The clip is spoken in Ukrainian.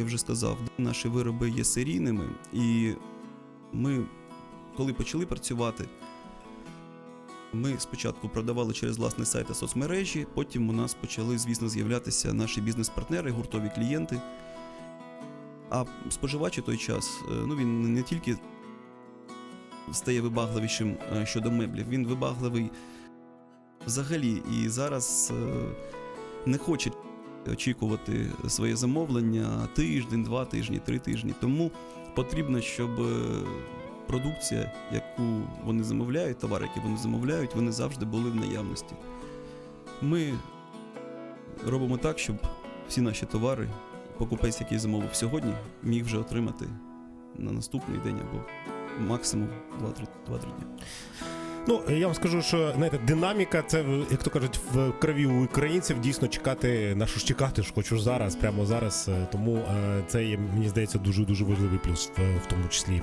я вже сказав, наші вироби є серійними, і ми, коли почали працювати, ми спочатку продавали через власний сайт та соцмережі, потім у нас почали, звісно, з'являтися наші бізнес-партнери, гуртові клієнти. А споживач у той час, е, ну він не тільки стає вибагливішим е, щодо меблів, він вибагливий взагалі і зараз е, не хоче очікувати своє замовлення тиждень, два тижні, три тижні. Тому потрібно, щоб е, продукція, яку вони замовляють, товари, які вони замовляють, вони завжди були в наявності. Ми робимо так, щоб всі наші товари, покупець, який замовив сьогодні, міг вже отримати на наступний день або максимум 2-3 дні. Ну, я вам скажу, що знаєте, динаміка, це як то кажуть, в крові у українців дійсно чекати на що ж чекати, ж хочу зараз, прямо зараз. Е, Тому е, це є, мені здається, дуже дуже важливий плюс в тому числі.